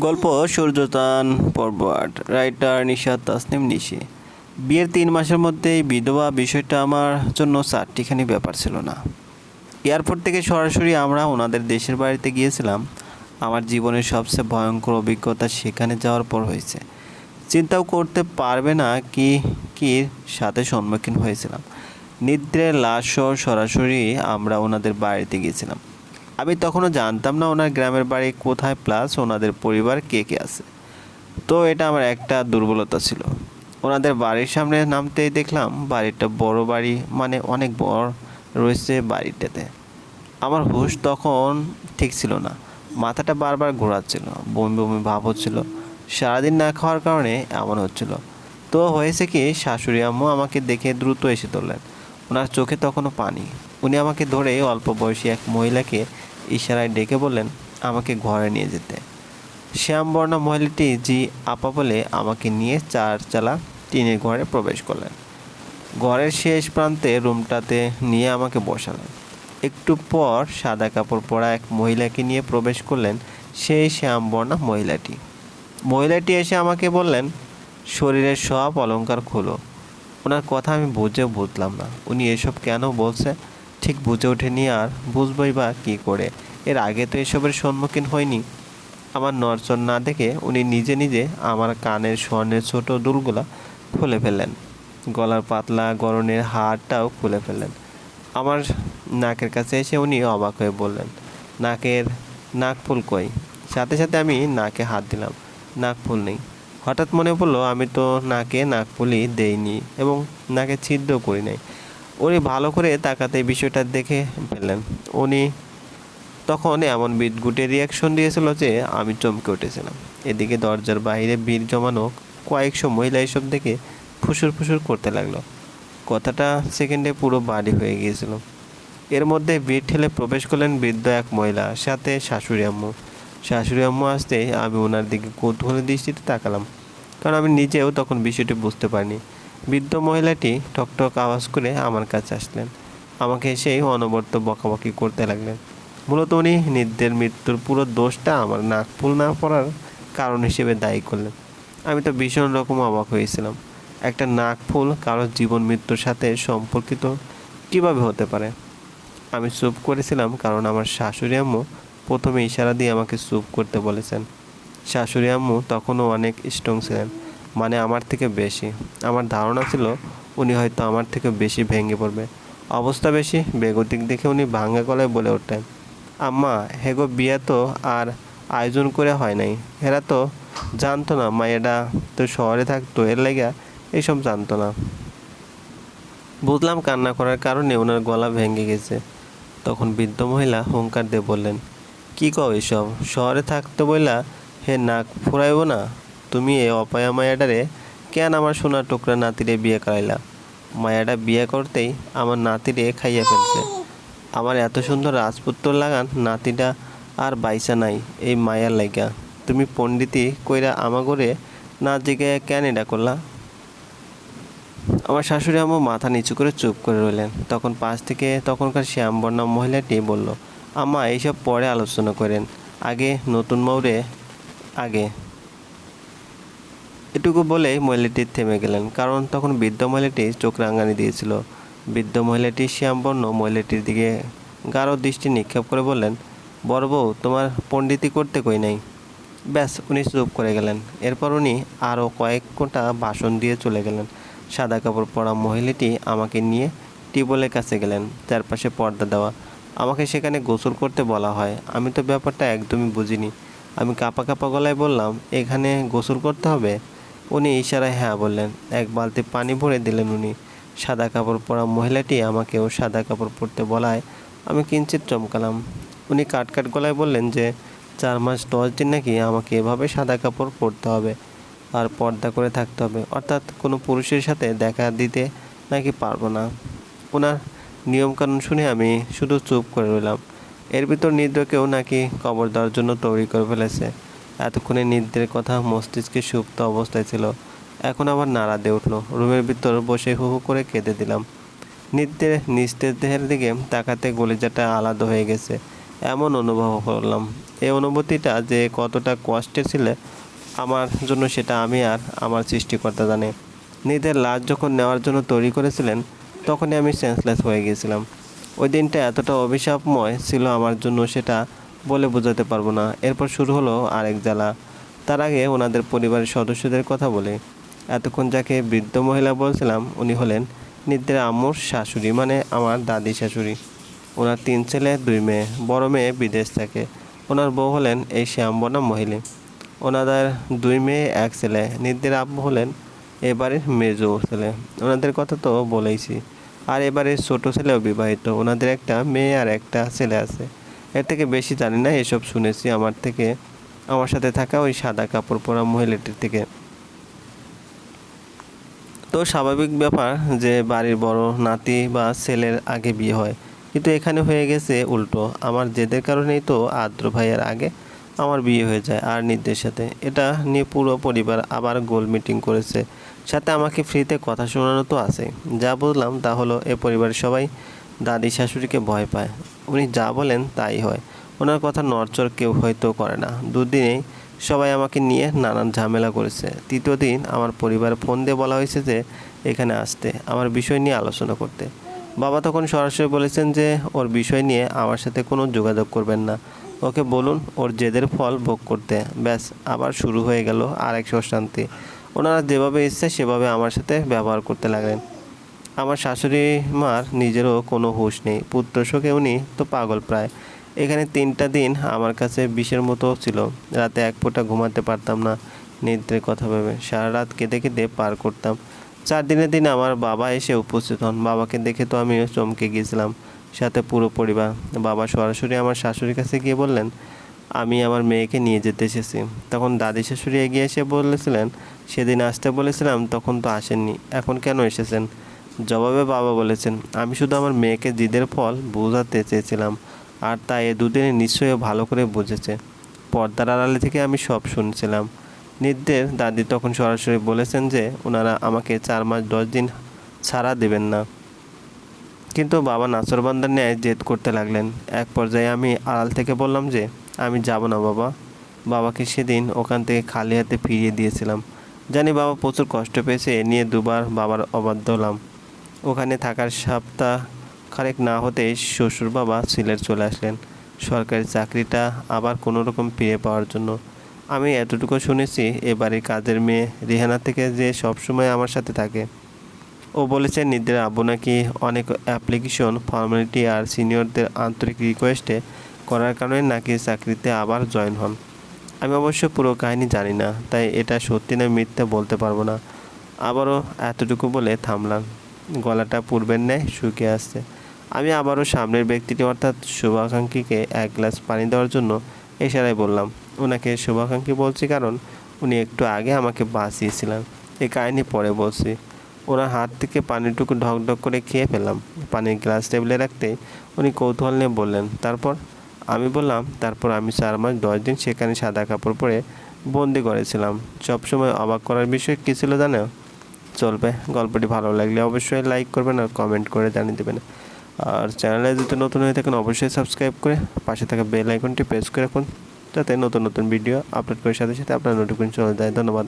গল্প সূর্যতান পর্ব আট। রাইটার নিশাদ তাসনিম নিশি। বিয়ের তিন মাসের মধ্যেই বিধবা বিষয়টা আমার জন্য চারটিখানি ব্যাপার ছিল না। এয়ারপোর্ট থেকে সরাসরি আমরা ওনাদের দেশের বাড়িতে গিয়েছিলাম। আমার জীবনের সবচেয়ে ভয়ঙ্কর অভিজ্ঞতা সেখানে যাওয়ার পর হয়েছে। চিন্তাও করতে পারবে না কি কি সাথে সম্মুখীন হয়েছিলাম। নিদ্রের লাশও সরাসরি আমরা ওনাদের বাড়িতে গিয়েছিলাম। আমি তখনও জানতাম না ওনার গ্রামের বাড়ি কোথায় প্লাস ওনাদের পরিবার কে কে আছে। তো এটা আমার একটা দুর্বলতা ছিল। ওনাদের বাড়ির সামনে নামতেই দেখলাম বাড়িটা বড় বাড়ি মানে অনেক বড় রয়েছে বাড়িটাতে। আমার হুশ তখন ঠিক ছিল না। মাথাটা বারবার ঘোরাচ্ছিল, বমি বমি ভাব হচ্ছিল। সারাদিন না খাওয়ার কারণে এমন হচ্ছিল। তো হয়েছে কি, শাশুড়ি আম্মু আমাকে দেখে দ্রুত এসে তোলেন ওনার চোখে তখনও পানি। উনি আমাকে ধরে অল্প বয়সী এক মহিলাকে ইশারায় ডেকে বললেন, আমাকে ঘরে নিয়ে যেতে। শ্যামবর্ণ মহিলাটি জি আপা বলে আমাকে নিয়ে চার চালা টিনের ঘরে প্রবেশ করলেন। ঘরের শেষ প্রান্তে রুমটাতে নিয়ে আমাকে বসালেন। একটু পর সাদা কাপড় পরা এক মহিলাকে নিয়ে প্রবেশ করলেন সেই শ্যামবর্ণা মহিলাটি। মহিলাটি এসে আমাকে বললেন, শরীরের সব অলঙ্কার খোলো। ওনার কথা আমি বুঝেও বুঝলাম না। উনি এসব কেন বলছে? ঠিক বুঝে ওঠেনি আর বুঝবই বা কী করে। এর আগে তো এসবের সম্মুখীন হয়নি। আমার নড়চড় না দেখে উনি নিজে নিজে আমার কানের স্বর্ণের ছোট দুলগুলা খুলে ফেললেন। গলার পাতলা গরনের হাড়টাও খুলে ফেললেন। আমার নাকের কাছে এসে উনি অবাক হয়ে বললেন, নাকের নাক ফুল কই? সাথে সাথে আমি নাকে হাত দিলাম। নাক ফুল নেই। হঠাৎ মনে পড়ল আমি তো নাকে নাক ফুলই দেইনি এবং নাকে ছিদ্রও করি নাই। উনি ভালো করে তাকাতে বিষয়টা দেখে ফেললেন। উনি তখন এমন বিদগুটে রিয়াকশন দিয়েছিল যে, আমি চমকে উঠেছিলাম। এদিকে দরজার বাইরে ভিড় জমানো কয়েকশো মহিলা এসব দেখে ফুসুর ফুসুর করতে লাগল। কথাটা সেকেন্ডে পুরো বাড়ি হয়ে গিয়েছিল। এর মধ্যে ভিড় ঠেলে প্রবেশ করলেন বৃদ্ধ এক মহিলা, সাথে শাশুড়ি আম্মু। শাশুড়ি আম্মু আসতে আমি ওনার দিকে কৌতূহলের দৃষ্টিতে তাকালাম, কারণ আমি নিজেও তখন বিষয়টি বুঝতে পারিনি। বৃদ্ধ মহিলাটি টকটক আওয়াজ করে আমার কাছে আসলেন। আমাকে এসেই অনবরত বকাবকি করতে লাগলেন। মূলত উনি নিদ্রের মৃত্যুর পুরো দোষটা আমার নাক ফুল না পড়ার কারণ হিসেবে দায়ী করলেন। আমি তো ভীষণ রকম অবাক হয়েছিলাম। একটা নাক ফুল কারোর জীবন মৃত্যুর সাথে সম্পর্কিত কীভাবে হতে পারে? আমি চুপ করেছিলাম কারণ আমার শাশুড়ি আম্মু প্রথমে ইশারা দিয়ে আমাকে চুপ করতে বলেছেন। শাশুড়ি আম্মু তখনও অনেক স্ট্রং ছিলেন। মানে আমার থেকে বেশি। আমার ধারণা ছিল উনি হয়তো আমার থেকে বেশি ভেঙে পড়বে। অবস্থা বেশি, বেগতিক দেখে উনি ভাঙ্গা গলায় বলে ওঠেন আম্মা, হেগো বিয়ে তো আর আয়োজন করে হয় নাই। এরা তো জানতো না মায়েরা তো শহরে থাকতো, এর লেগা এইসব জানতো না। বুঝলাম কান্না করার কারণে ওনার গলা ভেঙে গেছে। তখন বৃদ্ধ মহিলা হুঙ্কার দিয়ে বললেন, কি কও এসব? শহরে থাকতো বইলা হে নাক ফুরাইব না? তুমি এ অপায়া মায়াডারে কেন আমার সোনার টুকরা নাতিরে বিয়ে করাইলা? মায়াটা বিয়ে করতেই আমার নাতিরে খাইয়া ফেলছে। আমার এত সুন্দর রাজপুত্র লাগান নাতিটা আর বাইসা নাই এই মায়ার লাইগা। তুমি পণ্ডিতি কইরা আমাগরে না জেগে কেন এটা করলা? আমার শাশুড়ি আম্মু মাথা নিচু করে চুপ করে রইলেন। তখন পাশ থেকে তখনকার শ্যামবর্ণা মহিলাটি বলল, আম্মা, এইসব পরে আলোচনা করেন। আগে নতুন মৌরে আগে। এটুকু বলে মহিলাটি থেমে গেলেন, কারণ তখন বৃদ্ধ মহিলাটি চোখ রাঙানি দিয়েছিল। বৃদ্ধ মহিলাটি শ্যামবর্ণ মহিলাটির দিকে গাঢ় দৃষ্টি নিক্ষেপ করে বললেন, বড় বউ, তোমার পণ্ডিতি করতে কই নাই? ব্যাস, উনি চুপ করে গেলেন। এরপর উনি আরও কয়েক কোটা ভাষণ দিয়ে চলে গেলেন। সাদা কাপড় পরা মহিলাটি আমাকে নিয়ে টিউবওয়েলের কাছে গেলেন, চারপাশে পর্দা দেওয়া। আমাকে সেখানে গোসল করতে বলা হয়। আমি তো ব্যাপারটা একদমই বুঝিনি। আমি কাপা কাপা গলায় বললাম, এখানে গোসল করতে হবে? উনি ইশারায় হ্যাঁ বললেন। এক বালতি পানি ভরে দিলেন উনি। সাদা কাপড় পরা মহিলাটি আমাকেও সাদা কাপড় পরতে বলায়, আমি কিঞ্চিত চমকালাম। উনি কাট কাট গলায় বললেন যে, চার মাস দশ দিন নাকি আমাকে এভাবে সাদা কাপড় পরতে হবে আর পর্দা করে থাকতে হবে। অর্থাৎ কোনো পুরুষের সাথে দেখা দিতে নাকি পারব না। ওনার নিয়মকানুন শুনে আমি শুধু চুপ করে রইলাম। এর ভিতর নিদ্রকেও নাকি কবর দেওয়ার জন্য তৈরি করে ফেলেছে। এতক্ষণে নিদ্রের কথা মস্তিষ্কে সুপ্ত অবস্থায় ছিল। এখন আবার নাড়া দিয়ে উঠল। রুমের ভিতর বসে হু হু করে কেঁদে দিলাম। নিত্যের নিস্তেজ দেহের দিকে তাকাতে গলিজাটা আলাদা হয়ে গেছে। এমন অনুভব করলাম। এই অনুভূতিটা যে কতটা কষ্টে ছিল, আমার জন্য সেটা আমি আর আমার সৃষ্টিকর্তা জানে। নিজের লাশ যখন নেওয়ার জন্য তৈরি করেছিলেন, তখনই আমি সেন্সলেস হয়ে গিয়েছিলাম। ওই দিনটা এতটা অভিশাপময় ছিল আমার জন্য সেটা বলে বোঝাতে পারব না। এরপর শুরু হলো আরেক জ্বালা। তার আগে ওনাদের পরিবারের সদস্যদের কথা বলে। এতক্ষণ যাকে বৃদ্ধ মহিলা বলছিলাম, উনি হলেন নিদ্রের আম্মুর শাশুড়ি মানে আমার দাদি শাশুড়ি। ওনার তিন ছেলে, দুই মেয়ে, বড় মেয়ে বিদেশ থাকে। ওনার বউ হলেন এই শ্যামবনা মহিলা। ওনাদের দুই মেয়ে, এক ছেলে। নিদ্রের আব্বু হলেন এবারের মেজো ছেলে। ওনাদের কথা তো বলেইছি। আর এবারে ছোট ছেলেও বিবাহিত। ওনাদের একটা মেয়ে আর একটা ছেলে আছে। এর থেকে বেশি জানি না, এসব শুনেছি আমার থেকে। আমার সাথে থাকা ওই সাদা কাপড় পরা মহিলাটির থেকে। তো স্বাভাবিক ব্যাপার যে বাড়ির বড় নাতি বা ছেলের আগে বিয়ে হয়। কিন্তু এখানে হয়ে গেছে উল্টো। আমার জেদের কারণেই তো আদ্র ভাইয়ের আগে আমার বিয়ে হয়ে যায় আর নির্দের সাথে। এটা নিয়ে পুরো পরিবার আবার গোল মিটিং করেছে। সাথে আমাকে ফ্রিতে কথা শোনানো তো আছে যা বুঝলাম তা হলো এ পরিবারের সবাই দাদি শাশুড়িকে ভয় পায়। উনি যা বলেন তাই হয়। ওনার কথা নড়চড় কেউ হয়তো করে না। দুদিনেই সবাই আমাকে নিয়ে নানান ঝামেলা করেছে। তৃতীয় দিন আমার পরিবার ফোন দিয়ে বলা হয়েছে যে, এখানে আসতে, আমার বিষয় নিয়ে আলোচনা করতে। বাবা তখন সরাসরি বলেছেন যে, ওর বিষয় নিয়ে আমার সাথে কোনো যোগাযোগ করবেন না। ওকে বলুন, ওর জেদের ফল ভোগ করতে। ব্যাস, আবার শুরু হয়ে গেল আরেক শান্তি ওনারা যেভাবে ইচ্ছে সেভাবে আমার সাথে ব্যবহার করতে লাগলেন। আমার শাশুড়ি মার নিজেরও কোনো হুঁশ নেই, পুত্র শোকে উনি তো পাগল প্রায়। এখানে তিনটা দিন আমার কাছে বিষের মতো ছিল, রাতে এক ফোঁটা ঘুমাতে পারতাম না নিদ্রের কথা ভেবে সারা রাত কেঁদে কেঁদে পার করতাম। চার দিনের দিন আমার বাবা এসে উপস্থিত হন, বাবাকে দেখে তো আমি চমকে গিয়েছিলাম। সাথে পুরো পরিবার, বাবা সরাসরি আমার শাশুড়ির কাছে গিয়ে বললেন, আমি আমার মেয়েকে নিয়ে যেতে এসেছি। তখন দাদি শাশুড়ি এগিয়ে এসে বলেছিলেন, সেদিন আসতে বলেছিলাম, তখন তো আসেননি, এখন কেন এসেছেন? জবাবে বাবা বলেছেন, আমি শুধু আমার মেয়েকে জিদের ফল বোঝাতে চেয়েছিলাম, আর তা এ দুদিনে নিশ্চয়ই ভালো করে বুঝেছে। পর্দার আড়ালে থেকে আমি সব শুনছিলাম। নিদ্রের দাদি তখন সরাসরি বলেছেন যে, ওনারা আমাকে চার মাস দশ দিন ছাড়া দেবেন না। কিন্তু বাবা নাচরবান্দার ন্যায় জেদ করতে লাগলেন। এক পর্যায়ে আমি আড়াল থেকে বললাম যে, আমি যাব না বাবা। বাবাকে সেদিন ওখান থেকে খালি হাতে ফিরিয়ে দিয়েছিলাম। জানি বাবা প্রচুর কষ্ট পেয়েছে, এ নিয়ে দুবার বাবার অবাধ্য হলাম। ওখানে থাকার সপ্তাহ খানেক না হতেই শ্বশুর বাবা সিলেট চলে আসলেন। সরকারি চাকরিটা আবার কোনো রকম ফিরে পাওয়ার জন্য। আমি এতটুকু শুনেছি এ বাড়ির কাজের মেয়ে রেহানা থেকে যে সবসময় আমার সাথে থাকে। ও বলেছে, নিদ্রা আব্বু নাকি অনেক অ্যাপ্লিকেশন, ফর্মালিটি আর সিনিয়রদের আন্তরিক রিকোয়েস্টে করার কারণে নাকি চাকরিতে আবার জয়েন হন। আমি অবশ্য পুরো কাহিনী জানি না, তাই এটা সত্যি না মিথ্যা বলতে পারব না। আবারও এতটুকু বলে থামলাম। গলাটা পূর্বের ন্যায় শুকিয়ে আসছে। আমি আবারও সামনের ব্যক্তিটি, অর্থাৎ শুভাকাঙ্ক্ষীকে এক গ্লাস পানি দেওয়ার জন্য এশারায় বললাম, ওনাকে শুভাকাঙ্ক্ষী বলছি কারণ উনি একটু আগে আমাকে বাঁচিয়েছিলেন। এই কাহিনী পরে বলছি। ওনার হাত থেকে পানিটুকু ঢক ঢক করে খেয়ে ফেললাম। পানির গ্লাস টেবিলে রাখতে উনি কৌতূহল নিয়ে বললেন, তারপর? আমি বললাম, তারপর আমি চার মাস দশ দিন সেখানে সাদা কাপড় পরে বন্দি করেছিলাম। সবসময় অবাক করার বিষয় কী ছিল জানো? চলবে। গল্পটি ভালো লাগলে অবশ্যই লাইক করবেন আর কমেন্ট করে জানিয়ে দেবেন। আর চ্যানেলে যদি নতুন হয়ে থাকেন, অবশ্যই সাবস্ক্রাইব করে পাশে থাকা বেল আইকনটি প্রেস করে রাখুন। যাতে নতুন নতুন ভিডিও আপলোড করার সাথে সাথে আপনার নোটিফিকেশন চলে যায়। ধন্যবাদ।